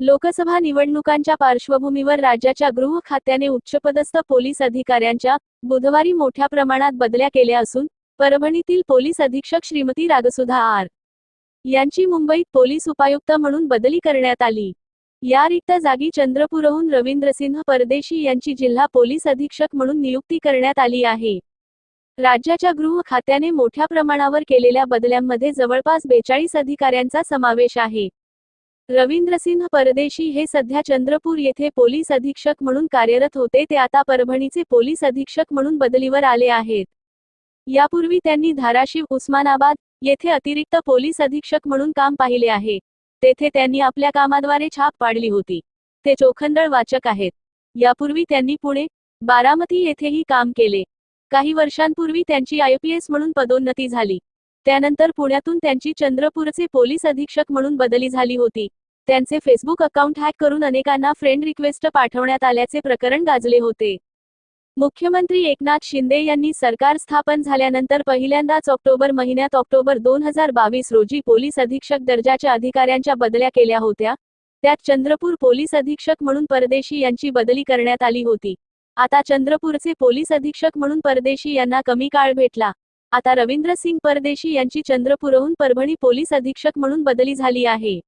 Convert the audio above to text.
लोकसभा निवडणुकांच्या पार्श्वभूमीवर राज्याच्या गृह खात्याने उच्चपदस्थ पोलीस अधिकाऱ्यांच्या बुधवारी मोठ्या प्रमाणात बदल्या केल्या असून परभणीतील पोलीस अधीक्षक श्रीमती रागसुधा आर. यांची मुंबईत पोलीस उपायुक्त म्हणून बदली करण्यात आली. या रिक्त जागी चंद्रपूरहून रवींद्रसिंह परदेशी यांची जिल्हा पोलीस अधीक्षक म्हणून नियुक्ती करण्यात आली आहे. राज्याच्या गृह खात्याने मोठ्या प्रमाणावर केलेल्या बदल्यांमध्ये जवळपास बेचाळीस अधिकाऱ्यांचा समावेश आहे. रवींद्रसिंह परदेशी हे सध्या चंद्रपूर येथे पोलीस अधीक्षक म्हणून कार्यरत होते ते आता परभणीचे पोलीस अधीक्षक म्हणून बदलीवर आले आहेत. यापूर्वी त्यांनी धाराशिव उस्मानाबाद येथे अतिरिक्त पोलीस अधीक्षक म्हणून काम पाहिले आहे. तेथे त्यांनी आपल्या कामाद्वारे छाप पाडली होती. ते चोखंदळ वाचक आहेत. यापूर्वी त्यांनी पुणे बारामती येथेही काम केले. काही वर्षांपूर्वी त्यांची आयपीएस म्हणून पदोन्नती झाली. त्यानंतर पुण्यातून त्यांची चंद्रपूरचे पोलीस अधीक्षक म्हणून बदली झाली होती. त्यांचे फेसबुक अकाउंट हॅक करून अनेकांना फ्रेंड रिक्वेस्ट पाठवण्यात आल्याचे प्रकरण गाजले होते. मुख्यमंत्री एकनाथ शिंदे यांनी सरकार स्थापन झाल्यानंतर पहिल्यांदाच ऑक्टोबर महिन्यात ऑक्टोबर दोन हजार बावीस रोजी पोलीस अधीक्षक दर्जाच्या अधिकाऱ्यांच्या बदल्या केल्या होत्या. त्यात चंद्रपूर पोलीस अधीक्षक म्हणून परदेशी यांची बदली करण्यात आली होती. आता चंद्रपूरचे पोलीस अधीक्षक म्हणून परदेशी यांना कमी काळ भेटला. आता रवींद्र सिंग परदेशी यांची चंद्रपूरहून परभणी पोलीस अधीक्षक म्हणून बदली झाली आहे.